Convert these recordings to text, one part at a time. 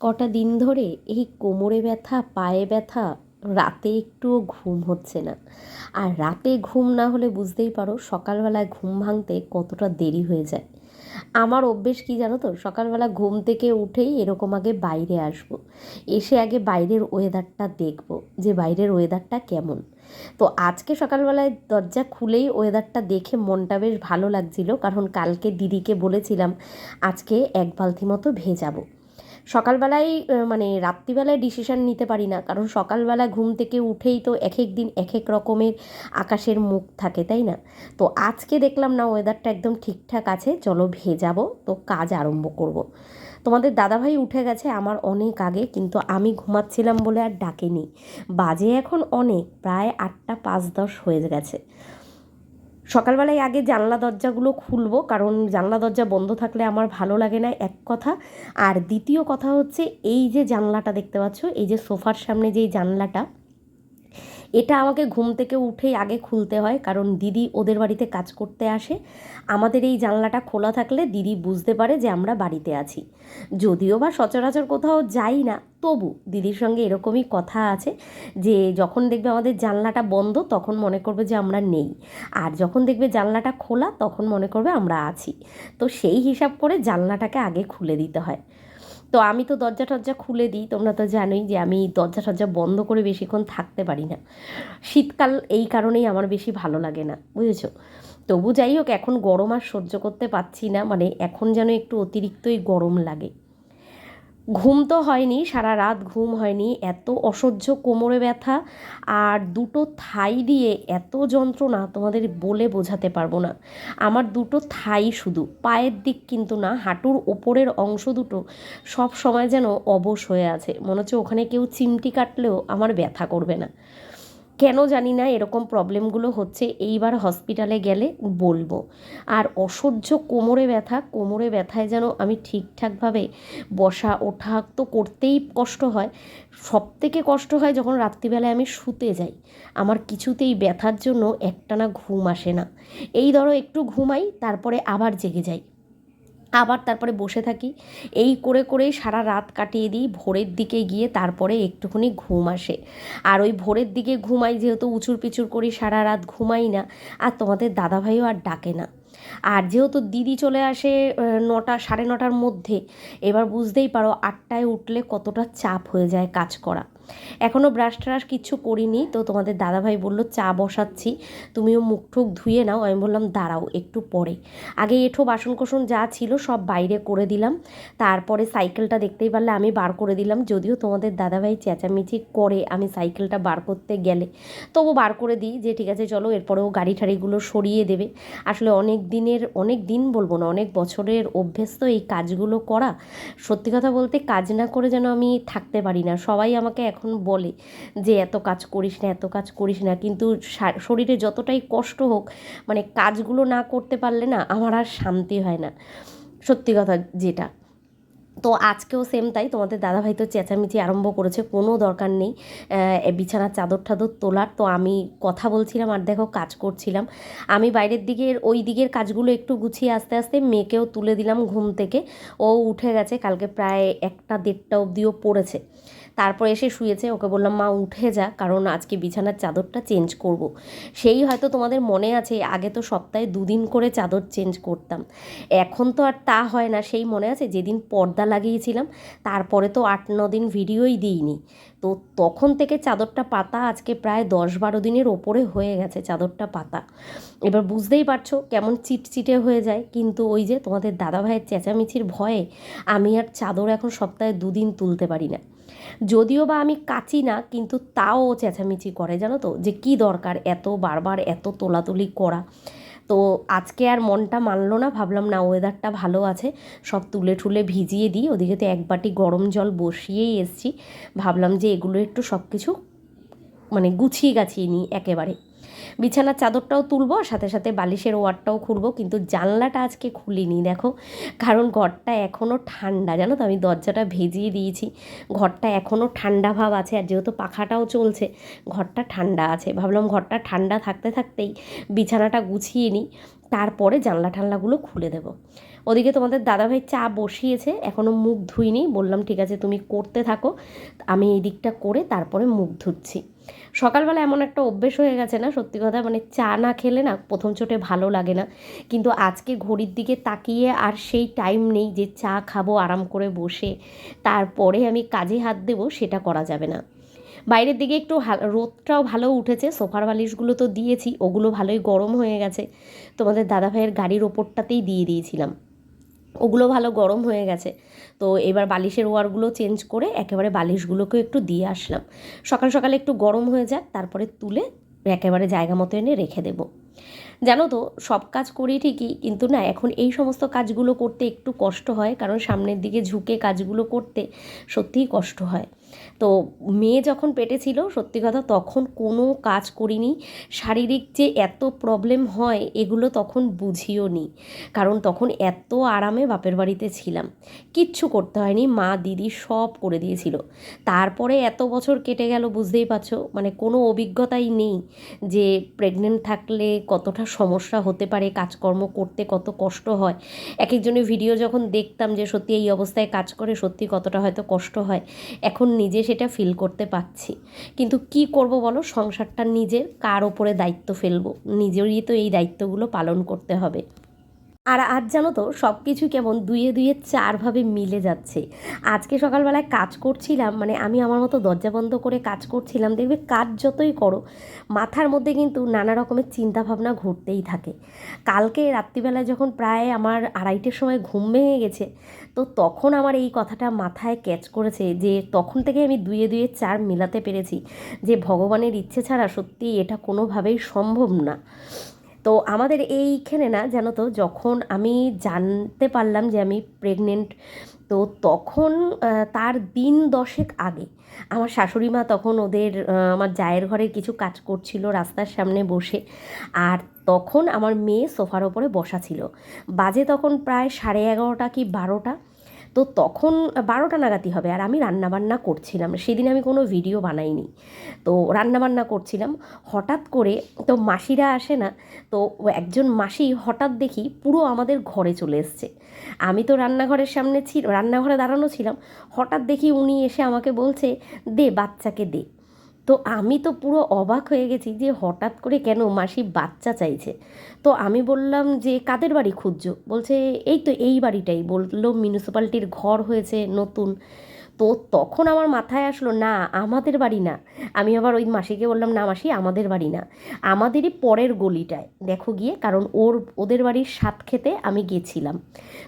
কটা দিন ধরে এই কোমরে ব্যথা, পায়ে ব্যথা, রাতে একটুও ঘুম হচ্ছে না। আর রাতে ঘুম না হলে বুঝতেই পারো সকালবেলায় ঘুম ভাঙতে কতটা দেরি হয়ে যায়। আমার অভ্যেস কী জানো তো? সকালবেলা ঘুম থেকে উঠেই এরকম আগে বাইরে আসব। এসে আগে বাইরের ওয়েদারটা দেখব যে বাইরের ওয়েদারটা কেমন। তো আজকে সকালবেলায় দরজা খুলেই ওয়েদারটা দেখে মনটা বেশ ভালো লাগছিল। কারণ কালকে দিদিকে বলেছিলাম, আজকে এক বালতি মতো ভেজাবো। সকালবেলায় মানে রাত্রিবেলায় ডিসিশান নিতে পারি না। কারণ সকালবেলা ঘুম থেকে উঠেই তো এক এক দিন এক এক রকমের আকাশের মুখ থাকে, তাই না? তো আজকে দেখলাম না ওয়েদারটা একদম ঠিকঠাক আছে। চলো ভেজাবো। তো কাজ আরম্ভ করব। তোমাদের দাদাভাই উঠে গেছে আমার অনেক আগে, কিন্তু আমি ঘুমাচ্ছিলাম বলে আর ডাকেনি। বাজে এখন অনেক, প্রায় আটটা পাঁচ দশ হয়ে গেছে। সকালবেলায় আগে জানলা দরজাগুলো খুলবো, কারণ জানলা দরজা বন্ধ থাকলে আমার ভালো লাগে না, এক কথা। আর দ্বিতীয় কথা হচ্ছে, এই যে জানলাটা দেখতে পাচ্ছ, এই যে সোফার সামনে যেই জানলাটা, এটা আমাকে ঘুম থেকে উঠেই আগে খুলতে হয়, কারণ দিদি ওদের বাড়িতে কাজ করতে আসে। আমাদের এই জানলাটা খোলা থাকলে দিদি বুঝতে পারে যে আমরা বাড়িতে আছি। যদিও বা সচরাচর কোথাও যাই না তবু দিদির সঙ্গে এরকমই কথা আছে যে যখন দেখবে আমাদের জানলাটা বন্ধ, তখন মনে করবে যে আমরা নেই। আর যখন দেখবে জানলাটা খোলা, তখন মনে করবে আমরা আছি। তো সেই হিসাব করে জানলাটাকে আগে খুলে দিতে হয়। তো আমি তো দরজা টরজা খুলে দিই, তোমরা তো জানোই যে আমি দরজা টরজা বন্ধ করে বেশিক্ষণ থাকতে পারি না। শীতকাল এই কারণেই আমার বেশি ভালো লাগে না, বুঝেছ? তবু যাই হোক, এখন গরম আর সহ্য করতে পারছি না মানে এখন যেন একটু অতিরিক্তই গরম লাগে। ঘুম তো হয়নি, সারা রাত ঘুম হয়নি, এত অসহ্য কোমরে ব্যথা। আর দুটো থাই দিয়ে এত যন্ত্রণা তোমাদের বলে বোঝাতে পারব না। আমার দুটো থাই শুধু, পায়ের দিক কিন্তু না, হাঁটুর ওপরের অংশ দুটো সব সময় যেন অবশ হয়ে আছে। মনে হচ্ছে ওখানে কেউ চিমটি কাটলেও আমার ব্যথা করবে না। কেন জানি না এরকম প্রবলেমগুলো হচ্ছে, এইবার হসপিটালে গেলে বলব। আর অসহ্য কোমরে ব্যথা, কোমরে ব্যথায় যেন আমি ঠিকঠাকভাবে বসা ওঠা তো করতেই কষ্ট হয়। সব থেকে কষ্ট হয় যখন রাত্রিবেলায় আমি শুতে যাই। আমার কিছুতেই ব্যথার জন্য একটানা ঘুম আসে না। এই ধরো একটু ঘুমাই, তারপরে আবার জেগে যাই। আবার তারপরে বসে থাকি। এই করে করেই সারা রাত কাটিয়ে দিই, ভোরের দিকে গিয়ে তারপরে একটুখানি ঘুম আসে। আর ওই ভোরের দিকে ঘুমাই যেহেতু উঁচুর পিচুর করি, সারা রাত ঘুমাই না, আর তোমাদের দাদাভাইও আর ডাকে না। আর যেহেতু দিদি চলে আসে নটা, সাড়ে নটার মধ্যে, এবার বুঝতেই পারো আটটায় উঠলে কতটা চাপ হয়ে যায় কাজ করা। এখনও ব্রাশ ট্রাশ কিচ্ছু করিনি, তো তোমাদের দাদাভাই বলল, চা বসাচ্ছি, তুমিও মুখ ঠুক ধুয়ে নাও। আমি বললাম, দাঁড়াও একটু পরে। আগে এঠো বাসন কোসন যা ছিল সব বাইরে করে দিলাম, তারপরে সাইকেলটা দেখতেই পারলে আমি বার করে দিলাম, যদিও তোমাদের দাদাভাই চেঁচামেচি করে আমি সাইকেলটা বার করতে গেলে। তবু বার করে দিই, যে ঠিক আছে, চলো, এরপরেও গাড়ি ঠাড়িগুলো সরিয়ে দেবে। আসলে অনেক দিনের, অনেক দিন বলব না, অনেক বছরের অভ্যেস তো এই কাজগুলো করা। সত্যি কথা বলতে কাজ না করে যেন আমি থাকতে পারি না। সবাই আমাকে এখন বলে যে, এত কাজ করিস না, এত কাজ করিস না। কিন্তু শরীরে যতটাই কষ্ট হোক মানে কাজগুলো না করতে পারলে না আমার আর শান্তি হয় না। সত্যি কথা যেটা। তো আজকেও সেম তাই। তোমাদের দাদাভাই তো চেঁচামেচি আরম্ভ করেছে, কোনো দরকার নেই। বিছানার চাদর ঠাদর তোলার। তো আমি কথা বলছিলাম আর দেখো কাজ করছিলাম। আমি বাইরের দিকের, ওই দিকের কাজগুলো একটু গুছিয়ে আস্তে আস্তে মেয়েকেও তুলে দিলাম ঘুম থেকে। ও উঠে গেছে, কালকে প্রায় একটা দেড়টা অবধিও পড়েছে। তারপর এসে শুয়েছে, ওকে বললাম, মা, উঠে যা, কারণ আজকে বিছানার চাদরটা চেঞ্জ করব। সেই হয়তো তোমাদের মনে আছে, আগে তো সপ্তাহে দুদিন করে চাদর চেঞ্জ করতাম। এখন তো আর তা হয় না, সেই মনে আছে, যেদিন পর্দা লাগিয়েছিলাম, তারপরে তো আট, ন দিন ভিডিওই দিইনি। তো তখন থেকে চাদরটা পাতা আজকে প্রায় দশ, বারো দিনের ওপরে হয়ে গেছে চাদরটা পাতা। এবার বুঝতেই পারছ, কেমন চিটচিটে হয়ে যায়, কিন্তু ওই যে তোমাদের দাদাভাইয়ের চেঁচামেচির ভয়ে আমি আর চাদর এখন সপ্তাহে দুদিন তুলতে পারি না। যদিও বা আমি কাচি না, কিন্তু তাও চেঁচামেচি করে, জানো তো? যে কি দরকার এত বারবার এত তোলাতুলি করা। তো আজকে আর মনটা মানলো না, ভাবলাম না ওয়েদারটা ভালো আছে, সব তুলে ঠুলে ভিজিয়ে দিই। ওদিকে তো এক বাটি গরম জল বসিয়েই এসছি। ভাবলাম যে এগুলো একটু সব কিছু মানে গুছিয়ে গাছিয়ে নিই একেবারে। বিছানার চাদরটাও তুলবো সাথে সাথে বালিশের ওয়ারটাও খুলবো, কিন্তু জানলাটা আজকে খুলিনি। দেখো, কারণ ঘরটা এখনও ঠান্ডা, জানো তো আমি দরজাটা ভেজিয়ে দিয়েছি। ঘরটা এখনও ঠান্ডা ভাব আছে, আর যেহেতু পাখাটাও চলছে, ঘরটা ঠান্ডা আছে। ভাবলাম ঘরটা ঠান্ডা থাকতে থাকতেই বিছানাটা গুছিয়ে নিই, তারপরে জানলা ঠান্লাগুলো খুলে দেবো। ওদিকে তোমাদের দাদাভাই চা বসিয়েছে এখনও মুখ ধুইনি, বললাম, ঠিক আছে, তুমি করতে থাকো। আমি এই দিকটা করে তারপরে মুখ ধুচ্ছি। সকালবেলা এমন একটা অভ্যেস হয়ে গেছে না, সত্যি কথা মানে চা না খেলে না প্রথম চোটে ভালো লাগে না। কিন্তু আজকে ঘড়ির দিকে তাকিয়ে আর সেই টাইম নেই যে চা খাব, আরাম করে বসে, তারপরে আমি কাজে হাত দেবো, সেটা করা যাবে না। বাইরের দিকে একটু রোদটাও ভালো উঠেছে, সোফার বালিশগুলো তো দিয়েছি, ওগুলো ভালোই গরম হয়ে গেছে। তোমাদের দাদাভাইয়ের গাড়ির ওপরটাতেই দিয়ে দিয়েছিলাম। ওগুলো ভালো গরম হয়ে গেছে। তো এবার বালিশের ওয়ারগুলো চেঞ্জ করে একেবারে বালিশগুলোকে একটু দিয়ে আসলাম। সকাল সকালে একটু গরম হয়ে যাক, তারপরে তুলে একেবারে জায়গা মতো এনে রেখে দেবো। জানো তো, সব কাজ করি ঠিকই, কিন্তু না, এখন এই সমস্ত কাজগুলো করতে একটু কষ্ট হয়, কারণ সামনের দিকে ঝুঁকে কাজগুলো করতে সত্যিই কষ্ট হয়। তো মেয়ে যখন পেটে ছিল, সত্যি কথা তখন কোনো কাজ করিনি। শারীরিক যে এত প্রবলেম হয়, এগুলো তখন বুঝিও নি। কারণ তখন এত আরামে বাপের বাড়িতে ছিলাম। কিচ্ছু করতে হয়নি, মা, দিদি সব করে দিয়েছিল। তারপরে এত বছর কেটে গেল, বুঝতেই পারছ? মানে কোনো অভিজ্ঞতাই নেই যে প্রেগনেন্ট থাকলে কতটা সমস্যা হতে পারে, কাজকর্ম করতে কত কষ্ট হয়। এক একজনের ভিডিও যখন দেখতাম যে সত্যি এই অবস্থায় কাজ করে, সত্যি কতটা হয়তো কষ্ট হয়। এখন নিজে সেটা ফিল করতে পারছি কিন্তু কি করব বলো? সংসারটা নিজের, কার ওপরে দায়িত্ব ফেলব? নিজেরই তো এই দায়িত্বগুলো পালন করতে হবে। আর আজ জানো তো সব কিছু কেমন দুয়ে দুয়ে চারভাবে মিলে যাচ্ছে। আজকে সকালবেলায় কাজ করছিলাম মানে আমি আমার মতো দরজা বন্ধ করে কাজ করছিলাম, দেখবে কাজ যতই করো, মাথার মধ্যে কিন্তু নানা রকমের চিন্তাভাবনা ঘুরতেই থাকে। কালকে রাত্রিবেলায় যখন প্রায় আমার আড়াইটের সময় ঘুম ভেঙে গেছে তো তখন আমার এই কথাটা মাথায় ক্যাচ করেছে যে তখন থেকে আমি দুয়ে দুয়ে চার মিলাতে পেরেছি যে ভগবানের ইচ্ছে ছাড়া সত্যি এটা কোনোভাবেই সম্ভব না। তো আমাদের এইখানে না, জানো তো, যখন আমি জানতে পারলাম যে আমি প্রেগনেন্ট তো তখন তার দিন দশেক আগে আমার শাশুড়ি মা তখন ওদের আমার জায়ের ঘরে কিছু কাজ করছিল রাস্তার সামনে বসে। আর তখন আমার মেয়ে সোফার ওপরে বসা ছিল। বাজে তখন প্রায় সাড়ে এগারোটা কি বারোটা। তো তখন বারোটা নাগাতি হবে আর আমি রান্নাবান্না করছিলাম। সেদিন আমি কোনো ভিডিও বানাইনি। তো রান্নাবান্না করছিলাম। হঠাৎ করে তো মাসিরা আসে না, তো একজন মাসি হঠাৎ দেখি পুরো আমাদের ঘরে চলে এসছে। আমি তো রান্নাঘরের সামনে ছিল রান্নাঘরে দাঁড়ানো ছিলাম। হঠাৎ দেখি উনি এসে আমাকে বলছে, দে বাচ্চাকে দে। তো আমি তো পুরো অবাক হয়ে গেছি যে হঠাৎ করে কেন মাসি বাচ্চা চাইছে। তো আমি বললাম যে, কাদের বাড়ি খুঁজছো? বলছে, এই তো এই বাড়িটাই। বলল, মিউনিসিপ্যালিটির ঘর হয়েছে নতুন। তো তখন আমার মাথায় আসলো, না, আমাদের বাড়ি না। আমি আবার ওই মাসিকে বললাম, না মাসি, আমাদের বাড়ি না। আমাদেরই পরের গলিটায়, দেখো গিয়ে, কারণ ওর, ওদের বাড়ির স্বাদ খেতে আমি গেছিলাম।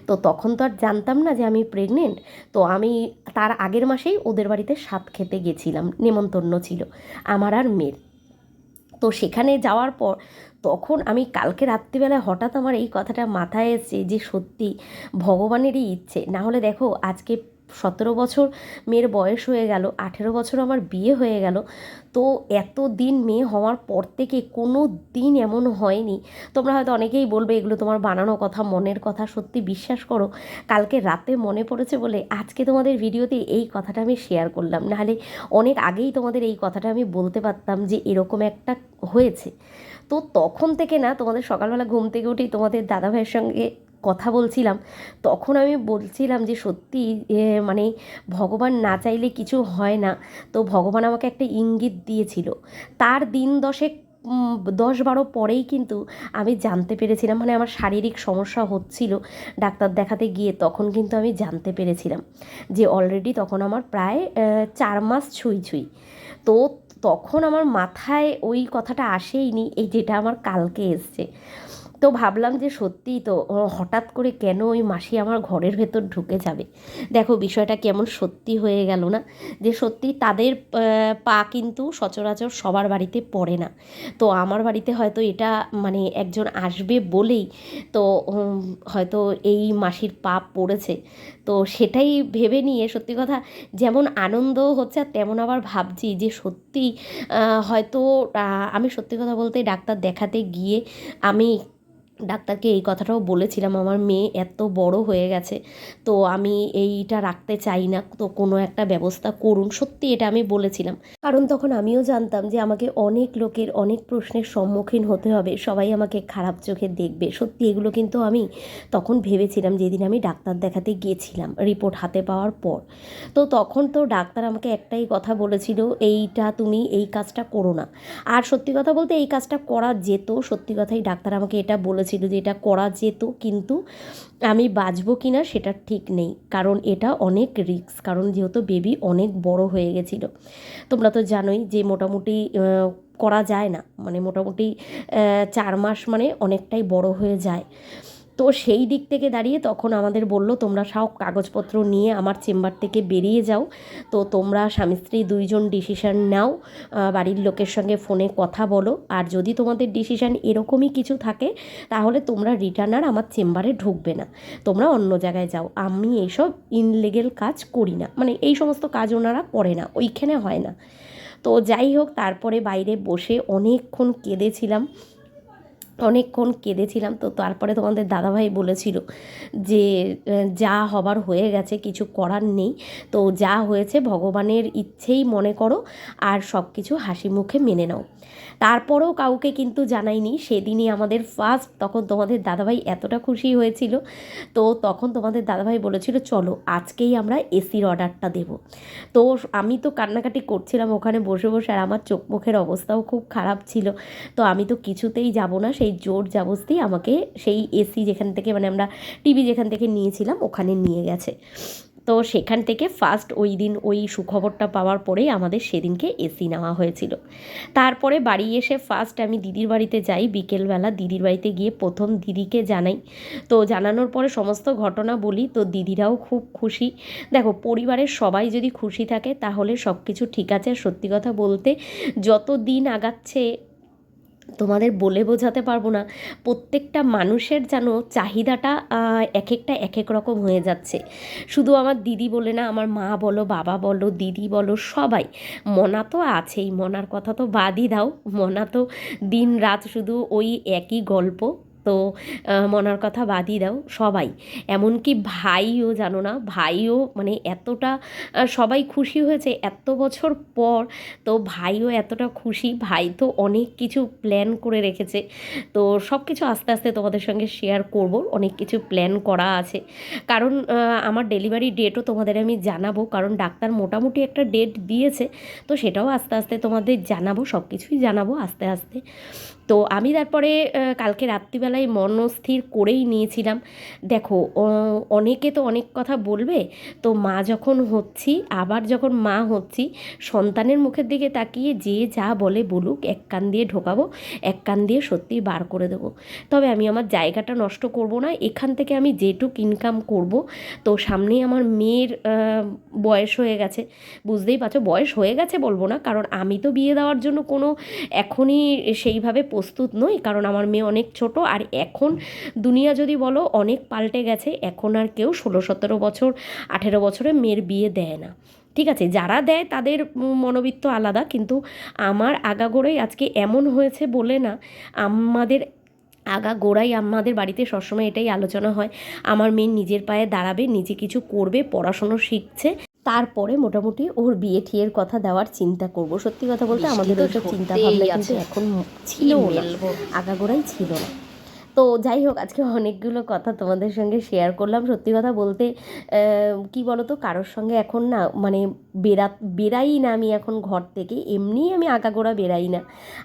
তো তখন তো আর জানতাম না যে আমি প্রেগনেন্ট তো আমি তার আগের মাসেই ওদের বাড়িতে স্বাদ খেতে গেছিলাম, নেমন্তন্ন ছিল, আমার আর মেয়ের। তো সেখানে যাওয়ার পর তখন আমি কালকে রাত্রিবেলায় হঠাৎ আমার এই কথাটা মাথায় এসছে যে সত্যি ভগবানেরই ইচ্ছে। না হলে দেখো, আজকে সতেরো বছর মেয়ের বয়স হয়ে গেল, আঠেরো বছর আমার বিয়ে হয়ে গেল। তো এত দিন মেয়ে হওয়ার পর থেকে কোনো দিন এমন হয়নি। তোমরা হয়তো অনেকেই বলবে, এগুলো তোমার বানানো কথা, মনের কথা, সত্যি বিশ্বাস করো। কালকে রাতে মনে পড়েছে বলে আজকে তোমাদের ভিডিওতে এই কথাটা আমি শেয়ার করলাম। নাহলে অনেক আগেই তোমাদের এই কথাটা আমি বলতে পারতাম যে এরকম একটা হয়েছে। তো তখন থেকে না, তোমাদের সকালবেলা ঘুম থেকে উঠেই তোমাদের দাদাভাইয়ের সঙ্গে কথা বলছিলাম, তখন আমি বলছিলাম যে সত্যি মানে ভগবান না চাইলে কিছু হয় না। তো ভগবান আমাকে একটা ইঙ্গিত দিয়েছিল। তার দিন দশেক দশ বারো পরেই কিন্তু আমি জানতে পেরেছিলাম মানে আমার শারীরিক সমস্যা হচ্ছিল ডাক্তার দেখাতে গিয়ে, তখন কিন্তু আমি জানতে পেরেছিলাম যে অলরেডি তখন আমার প্রায় চার মাস ছুঁই ছুঁই। তো তখন আমার মাথায় ওই কথাটা আসেইনি, এই যেটা আমার কালকে এসছে। তো ভাবলাম যে সত্যিই তো হঠাৎ করে কেন ওই মাসি আমার ঘরের ভেতর ঢুকে যাবে? দেখো বিষয়টা কেমন সত্যি হয়ে গেল না? যে সত্যি তাদের পা কিন্তু সচরাচর সবার বাড়িতে পড়ে না। তো আমার বাড়িতে হয়তো এটা মানে একজন আসবে বলেই তো হয়তো এই মাসির পা পড়েছে। তো সেটাই ভেবে নিয়ে সত্যি কথা যেমন আনন্দ হচ্ছে আর তেমন আবার ভাবছি যে সত্যি হয়তো আমি সত্যি কথা বলতে ডাক্তার দেখাতে গিয়ে আমি ডাক্তারকে এই কথাটাও বলেছিলাম, আমার মেয়ে এত বড় হয়ে গেছে, তো আমি এইটা রাখতে চাই না, তো কোনো একটা ব্যবস্থা করুন। সত্যি এটা আমি বলেছিলাম। কারণ তখন আমিও জানতাম যে আমাকে অনেক লোকের অনেক প্রশ্নের সম্মুখীন হতে হবে, সবাই আমাকে খারাপ চোখে দেখবে। সত্যি এগুলো কিন্তু আমি তখন ভেবেছিলাম যেদিন আমি ডাক্তার দেখাতে গিয়েছিলাম রিপোর্ট হাতে পাওয়ার পর। তো তখন তো ডাক্তার আমাকে একটাই কথা বলেছিল, এইটা তুমি এই কাজটা করো না। আর সত্যি কথা বলতে এই কাজটা করা যেত, সত্যি কথাই ডাক্তার আমাকে এটা বলেছিল। যে এটা করা যেত, কিন্তু আমি বাঁচবো কি না সেটা ঠিক নেই, কারণ এটা অনেক রিক্স কারণ যেহেতু বেবি অনেক বড় হয়ে গেছিল। তোমরা তো জানোই যে মোটামুটি করা যায় না মানে মোটামুটি চার মাস মানে অনেকটাই বড় হয়ে যায়। তো সেই দিক থেকে দাঁড়িয়ে তখন আমাদের বলল, তোমরা সব কাগজপত্র নিয়ে আমার চেম্বার থেকে বেরিয়ে যাও। তো তোমরা স্বামী স্ত্রী দুইজন ডিসিশন নাও বাড়ির লোকের সঙ্গে ফোনে কথা বলো। আর যদি তোমাদের ডিসিশান এরকমই কিছু থাকে, তাহলে তোমরা রিটার্ন আর আমার চেম্বারে ঢুকবে না। তোমরা অন্য জায়গায় যাও। আমি এইসব ইনলিগেল কাজ করি না। মানে এই সমস্ত কাজ ওনারা করে না। ওইখানে হয় না। তো যাই হোক, তারপরে বাইরে বসে অনেকক্ষণ কেঁদেছিলাম। অনেকক্ষণ কেঁদেছিলাম। তো তারপরে তোমাদের দাদাভাই বলেছিল যে যা হবার হয়ে গেছে, কিছু করার নেই। তো যা হয়েছে, ভগবানের ইচ্ছেই মনে করো, আর সব কিছু হাসি মুখে মেনে নাও। তারপরেও কাউকে কিন্তু জানাইনি। সেদিনই আমাদের ফার্স্ট তখন তোমাদের দাদাভাই এতটা খুশি হয়েছিল, তো তখন তোমাদের দাদাভাই বলেছিল, চলো, আজকেই আমরা এসির অর্ডারটা দেব। তো আমি তো কান্নাকাটি করছিলাম ওখানে বসে বসে আর আমার চোখ মুখের অবস্থাও খুব খারাপ ছিল। তো আমি তো কিছুতেই যাব না, সেই জোর জাবস্তি আমাকে সেই এসি যেখান থেকে মানে আমরা টিভি যেখান থেকে নিয়েছিলাম, ওখানে নিয়ে গেছে। তো সেখান থেকে ফার্স্ট ওই দিন ওই সুখবরটা পাওয়ার পরেই আমাদের সেদিনকে এসি নেওয়া হয়েছিল। তারপরে বাড়ি এসে ফার্স্ট আমি দিদির বাড়িতে যাই, বিকেলবেলা দিদির বাড়িতে গিয়ে প্রথম দিদিকে জানাই। তো জানানোর পরে সমস্ত ঘটনা বলি, তো দিদিরাও খুব খুশি। দেখো, পরিবারের সবাই যদি খুশি থাকে, তাহলে সব কিছু ঠিক আছে। সত্যি কথা বলতে যত দিন আগাচ্ছে তোমাদের বলে বোঝাতে পারব না। প্রত্যেকটা মানুষের যেন চাহিদাটা এক একটা এক এক রকম হয়ে যাচ্ছে। শুধু আমার দিদি বলে না, আমার মা বলো, বাবা বলো, দিদি বলো, সবাই। মনা তো আছেই, মনার কথা তো বাদই দাও। মনা তো দিন রাত শুধু ওই একই গল্প। তো মনার কথা বাদই দাও, সবাই। এমনকি ভাইও জানো না, ভাইও মানে এতটা সবাই খুশি হয়েছে এত বছর পর। তো ভাইও এতটা খুশি, ভাই তো অনেক কিছু প্ল্যান করে রেখেছে। তো সব কিছু আস্তে আস্তে তোমাদের সঙ্গে শেয়ার করব, অনেক কিছু প্ল্যান করা আছে। কারণ আমার ডেলিভারি ডেটও তোমাদের আমি জানাব, কারণ ডাক্তার মোটামুটি একটা ডেট দিয়েছে। তো সেটাও আস্তে আস্তে তোমাদের জানাব সব কিছুই জানাব আস্তে আস্তে। তো আমি তারপরে কালকে রাত্রিবেলায় মনস্থির করেই নিয়েছিলাম। দেখো অনেকে তো অনেক কথা বলবে, তো মা যখন হচ্ছি, আবার যখন মা হচ্ছি, সন্তানের মুখের দিকে তাকিয়ে যে যা বলে বলুক, এক কান দিয়ে ঢোকাবো, এক কান দিয়ে সত্যি বার করে দেবো। তবে আমি আমার জায়গাটা নষ্ট করব না, এখান থেকে আমি যেটুক ইনকাম করব, তো সামনেই আমার মেয়ের বয়স হয়ে গেছে। বুঝতেই পারছ, বয়স হয়ে গেছে বলব না, কারণ আমি তো বিয়ে দেওয়ার জন্য কোনো এখনই সেইভাবে প্রস্তুত নই, কারণ আমার মেয়ে অনেক ছোট। আর এখন দুনিয়া যদি বলো, অনেক পাল্টে গেছে। এখন আর কেউ ষোলো, সতেরো বছর, আঠেরো বছরে মেয়ের বিয়ে দেয় না। ঠিক আছে, যারা দেয় তাদের মনোবৃত্ত আলাদা, কিন্তু আমার আগাগোড়াই আজকে এমন হয়েছে বলে না। আমাদের আগা গোড়াই আমাদের বাড়িতে সবসময় এটাই আলোচনা হয়। আমার মেয়ে নিজের পায়ে দাঁড়াবে, নিজে কিছু করবে, পড়াশুনো শিখছে। তারপরে মোটামুটি ওর বিয়ে ঠিয়ের কথা দেওয়ার চিন্তা করব। সত্যি কথা বলতে আমাদের ওইসব চিন্তা ভাবনা কিন্তু এখন ছিল না আগাগোড়াই ছিল না। তো যাই হোক আজকে অনেকগুলো কথা তোমাদের সঙ্গে শেয়ার করলাম। সত্যি কথা বলতে কি বলো তো কারোর সঙ্গে এখন না মানে বেরা বেরাই না আমি এখন ঘর থেকে। এমনিই আমি আগাগোড়া বেরাই না।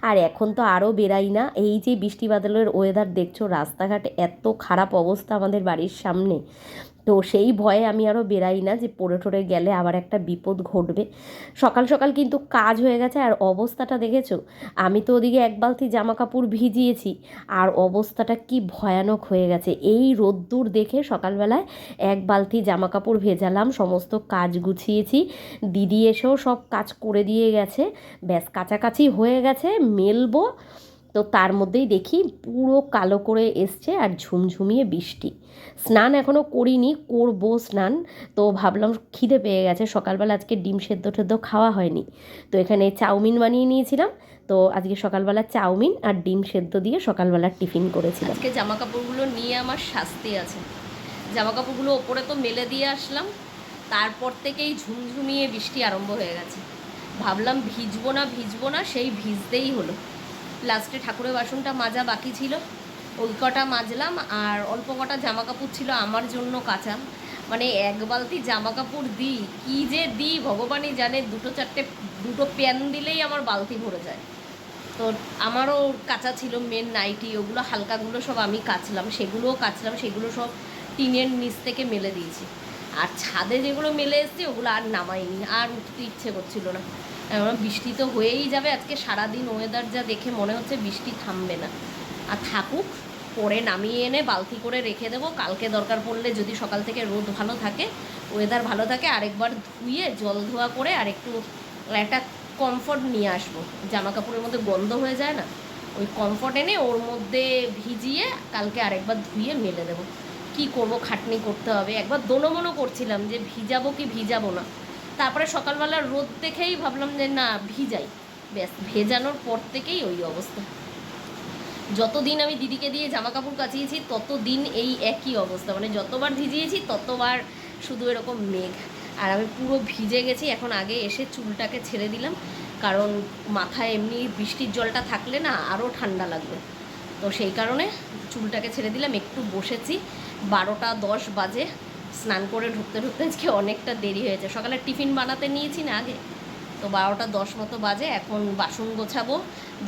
আর এখন তো আরও বেরাই না। এই যে বৃষ্টি বাদলের ওয়েদার দেখছ রাস্তাঘাট এত খারাপ অবস্থা আমাদের বাড়ির সামনে। তো সেই ভয়ে আমি আরও বেরাই না যে পড়ে টরে গেলে আবার একটা বিপদ ঘটবে। সকাল সকাল কিন্তু কাজ হয়ে গেছে আর অবস্থাটা দেখেছ? আমি তো ওদিকে এক বালতি জামা কাপড় ভিজিয়েছি। আর অবস্থাটা কি ভয়ানক হয়ে গেছে। এই রোদ্দুর দেখে সকালবেলায় এক বালতি জামা কাপড় ভেজালাম, সমস্ত কাজ গুছিয়েছি। দিদি এসেও সব কাজ করে দিয়ে গেছে। ব্যাস কাছাকাছি হয়ে গেছে, মেলবো। তো তার মধ্যেই দেখি পুরো কালো করে এসছে আর ঝুমঝুমিয়ে বৃষ্টি। স্নান এখনও করিনি, করব স্নান। তো ভাবলাম খিদে পেয়ে গেছে, সকালবেলা আজকে ডিম সেদ্ধ টেদ্ধ খাওয়া হয়নি। তো এখানে চাউমিন বানিয়ে নিয়েছিলাম। তো আজকে সকালবেলা চাউমিন আর ডিম সেদ্ধ দিয়ে সকালবেলা টিফিন করেছিলাম। আজকে জামা কাপড়গুলো নিয়ে আমার শাস্তি আছে। জামা কাপড়গুলো ওপরে তো মেলে দিয়ে আসলাম। তারপর থেকেই ঝুমঝুমিয়ে বৃষ্টি আরম্ভ হয়ে গেছে। ভাবলাম ভিজবো না ভিজবো না, সেই ভিজতেই হলো। লাস্টে ঠাকুরের বাসনটা মাজা বাকি ছিল। ওই কটা মাজলাম আর অল্প কটা জামা কাপড় ছিল আমার জন্য কাঁচা। মানে এক বালতি জামা কাপড় দিই, কী যে দিই ভগবানই জানে, দুটো চারটে, দুটো প্যান দিলেই আমার বালতি ভরে যায়। তো আমারও কাঁচা ছিল মেন নাইটি ওগুলো হালকাগুলো সব আমি কাচলাম, সেগুলোও কাচলাম, সেগুলো সব টিনের নিচ থেকে মেলে দিয়েছি। আর ছাদে যেগুলো মেলে এসছে, ওগুলো আর নামাইনি, আর উঠতে ইচ্ছে করছিল না। বৃষ্টি তো হয়েই যাবে, আজকে সারাদিন ওয়েদার যা দেখে মনে হচ্ছে বৃষ্টি থামবে না। আর থাকুক, পরে নামিয়ে এনে বালতি করে রেখে দেবো, কালকে দরকার পড়লে যদি সকাল থেকে রোদ ভালো থাকে ওয়েদার ভালো থাকে, আরেকবার ধুয়ে জল ধোয়া করে আর একটু একটা কমফর্ট নিয়ে আসব। জামা কাপড়ের মধ্যে গন্ধ হয়ে যায় না? ওই কমফর্ট এনে ওর মধ্যে ভিজিয়ে কালকে আরেকবার ধুয়ে মেলে দেবো। কি করব, খাটনি করতে হবে। একবার দোনো মনো করছিলাম যে ভিজাবো কি ভিজাবো না। তারপরে সকালবেলা রোদ দেখেই ভাবলাম যে না, ভিজাই। ব্যাস, ভেজানোর পর থেকেই ওই অবস্থা। যতদিন আমি দিদিকে দিয়ে জামা কাপড় কাচিয়েছি, ততদিন এই একই অবস্থা। মানে যতবার ভিজিয়েছি, ততবার শুধু এরকম মেঘ। আর আমি পুরো ভিজে গেছি, এখন আগে এসে চুলটাকে ছেড়ে দিলাম। কারণ মাথায় এমনি বৃষ্টির জলটা থাকলে না আরও ঠান্ডা লাগবে। তো সেই কারণে চুলটাকে ছেড়ে দিলাম। একটু বসেছি। বারোটা দশ বাজে। স্নান করে ঢুকতে ঢুকতে আজকে অনেকটা দেরি হয়েছে। সকালে টিফিন বানাতে নিয়েছি না আগে। তো বারোটা দশ মতো বাজে, এখন বাসন গোছাবো,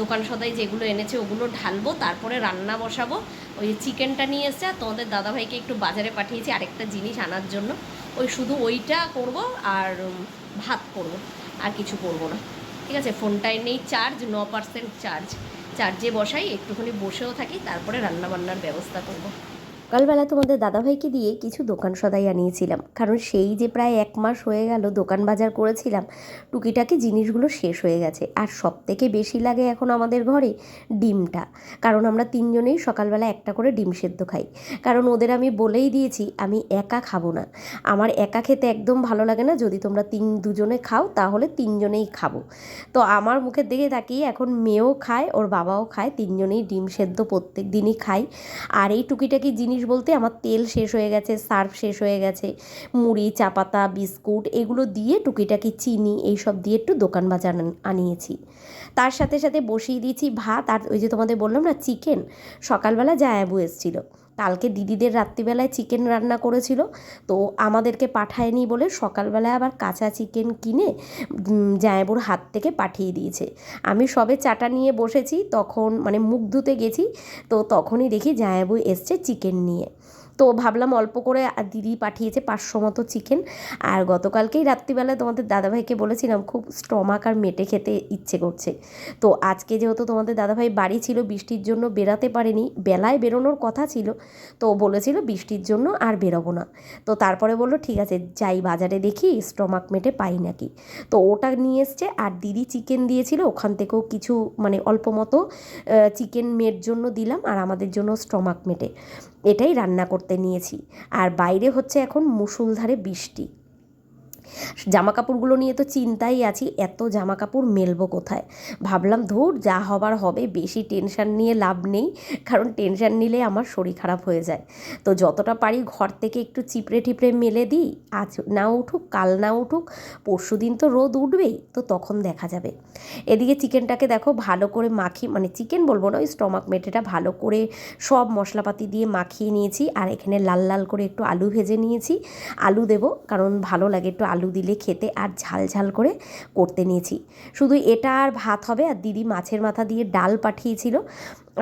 দোকান সদাই যেগুলো এনেছে ওগুলো ঢালবো, তারপরে রান্না বসাবো। ওই চিকেনটা নিয়ে এসছে, আর তোমাদের দাদাভাইকে একটু বাজারে পাঠিয়েছি আরেকটা জিনিস আনার জন্য। ওই শুধু ওইটা করব আর ভাত করব, আর কিছু করব না। ঠিক আছে? ফোনটায় নেই চার্জ, ন পার্সেন্ট চার্জ। চার্জে বসাই, একটুখানি বসেও থাকি, তারপরে রান্নাবান্নার ব্যবস্থা করব। সকালবেলা তোমাদের দাদাভাইকে দিয়ে কিছু দোকান সদাই আনিয়েছিলাম। কারণ সেই যে প্রায় এক মাস হয়ে গেল দোকান বাজার করেছিলাম, টুকিটাকি জিনিসগুলো শেষ হয়ে গেছে। আর সব থেকে বেশি লাগে এখন আমাদের ঘরে ডিমটা। কারণ আমরা তিনজনেই সকালবেলা একটা করে ডিম সেদ্ধ খাই। কারণ ওদের আমি বলেই দিয়েছি, আমি একা খাব না। আমার একা খেতে একদম ভালো লাগে না। যদি তোমরা তিন, দুজনে খাও, তাহলে তিনজনেই খাব। তো আমার মুখের দিকে তাকিয়ে এখন মেয়েও খায়, ওর বাবাও খায়, তিনজনেই ডিম সেদ্ধ প্রত্যেক দিনই খাই। আর এই টুকিটাকি জিনিস বলতে আমার তেল শেষ হয়ে গেছে, সার্ফ শেষ হয়ে গেছে। মুড়ি চাপাতা বিস্কুট এগুলো দিয়ে টুকিটাকি চিনি এই সব দিয়ে একটু দোকান বাজার আন- আনিয়েছি। তার সাথে সাথে বসিয়ে দিয়েছি ভাত আর ওই যে তোমাদের বললাম না, চিকেন। সকালবেলা জায়াবু এসেছিল। কালকে দিদিদের রাত্রিবেলায় চিকেন রান্না করেছিল, তো আমাদেরকে পাঠায়নি বলে সকালবেলায় আবার কাঁচা চিকেন কিনে জায়বুর হাত থেকে পাঠিয়ে দিয়েছে। আমি সবে চাটা নিয়ে বসেছি, তখন মানে মুখ ধুতে গেছি, তো তখনই দেখি জায়বু এসছে চিকেন নিয়ে। তো ভাবলাম অল্প করে দিদি পাঠিয়েছে পাঁচশো মতো চিকেন আর গতকালকেই রাত্রিবেলায় তোমাদের দাদাভাইকে বলেছিলাম, খুব স্টমাক আর মেটে খেতে ইচ্ছে করছে। তো আজকে যেহেতু তোমাদের দাদাভাই বাড়ি ছিল, বৃষ্টির জন্য বেরাতে পারেনি, বেলায় বেরোনোর কথা ছিল, তো বলেছিল বৃষ্টির জন্য আর বেরোবো না। তো তারপরে বলল, ঠিক আছে, যাই বাজারে দেখি স্টমাক মেটে পাই নাকি। তো ওটা নিয়ে এসছে, আর দিদি চিকেন দিয়েছিল, ওখান থেকেও কিছু মানে অল্প মতো চিকেন মেয়ের জন্য দিলাম, আর আমাদের জন্য স্টমাক মেটে। এটাই রান্না করতে নিয়েছি। আর বাইরে হচ্ছে এখন মুসুলধারে বৃষ্টি। জামা কাপড়গুলো নিয়ে তো চিন্তাই আছি, এত জামা কাপড় মেলবো কোথায়? ভাবলাম ধুর, যা হবার হবে, বেশি টেনশন নিয়ে লাভ নেই, কারণ টেনশন নিলে আমার শরীর খারাপ হয়ে যায়। তো যতটা পারি ঘর থেকে একটু চিপড়ে টিপড়ে মেলে দিই, আজ না উঠুক, কাল না উঠুক, পরশু দিন তো রোদ উঠবেই, তো তখন দেখা যাবে। এদিকে চিকেনটাকে দেখো ভালো করে মাখি মানে চিকেন বলব না, ওই স্টমাক মেটেটা ভালো করে সব মশলাপাতি দিয়ে মাখিয়ে নিয়েছি, আর এখানে লাল লাল করে একটু আলু ভেজে নিয়েছি। আলু দেবো, কারণ ভালো লাগে একটু আলু আলু দিলে খেতে আর ঝাল ঝাল করে করতে নিয়েছি। শুধু এটা আর ভাত হবে আর দিদি মাছের মাথা দিয়ে ডাল পাঠিয়েছিল।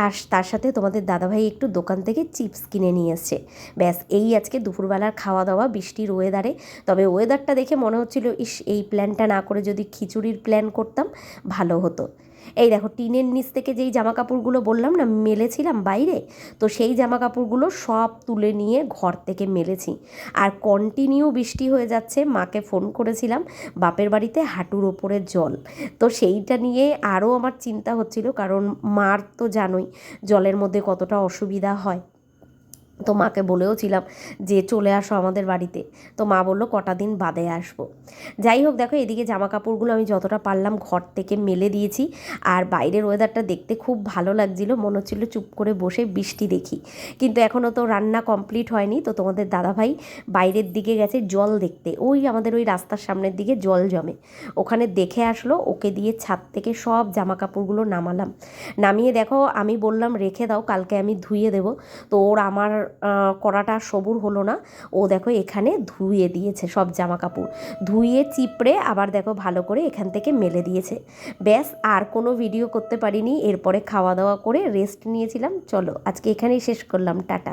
আর তার সাথে তোমাদের দাদাভাই একটু দোকান থেকে চিপস কিনে নিয়ে এসছে। ব্যাস, এই আজকে দুপুরবেলার খাওয়া দাওয়া বৃষ্টির ওয়েদারে তবে ওয়েদারটা দেখে মনে হচ্ছিল, ইস, এই প্ল্যানটা না করে যদি খিচুড়ির প্ল্যান করতাম, ভালো হতো। এই দেখো, টিনের নিচ থেকে যেই জামা কাপড়গুলো বললাম না, মেলেছিলাম বাইরে, তো সেই জামা কাপড়গুলো সব তুলে নিয়ে ঘর থেকে মেলেছি। আর কন্টিনিউ বৃষ্টি হয়ে যাচ্ছে, মাকে ফোন করেছিলাম, বাপের বাড়িতে হাঁটুর ওপরে জল। তো সেইটা নিয়ে আরও আমার চিন্তা হচ্ছিল, কারণ মার তো জানোই, জলের মধ্যে কতটা অসুবিধা হয়। তো মাকে বলেও ছিলাম যে, চলে আসো আমাদের বাড়িতে। তো মা বলল, কটা দিন বাদে আসব। যাই হোক, দেখো, এদিকে জামা কাপড়গুলো আমি যতটা পারলাম ঘর থেকে মেলে দিয়েছি। আর বাইরের ওয়েদারটা দেখতে খুব ভালো লাগছিল। মনে হচ্ছিল চুপ করে বসে বৃষ্টি দেখি। কিন্তু এখনও তো রান্না কমপ্লিট হয়নি। তো তোমাদের দাদাভাই বাইরের দিকে গেছে জল দেখতে। ওই আমাদের ওই রাস্তার সামনের দিকে জল জমে। ওখানে দেখে আসলো, ওকে দিয়ে ছাদ থেকে সব জামা কাপড়গুলো নামালাম। নামিয়ে দেখো, আমি বললাম, রেখে দাও, কালকে আমি ধুয়ে দেবো। তো ওর আমার করাটা সবুর হলো না। ও দেখো এখানে ধুয়ে দিয়েছে সব জামা কাপড় ধুয়ে, চিপড়ে, আবার দেখো ভালো করে এখান থেকে মেলে দিয়েছে। ব্যাস, আর কোনো ভিডিও করতে পারিনি। এরপরে খাওয়া দাওয়া করে রেস্ট নিয়েছিলাম। চলো, আজকে এখানেই শেষ করলাম। টাটা।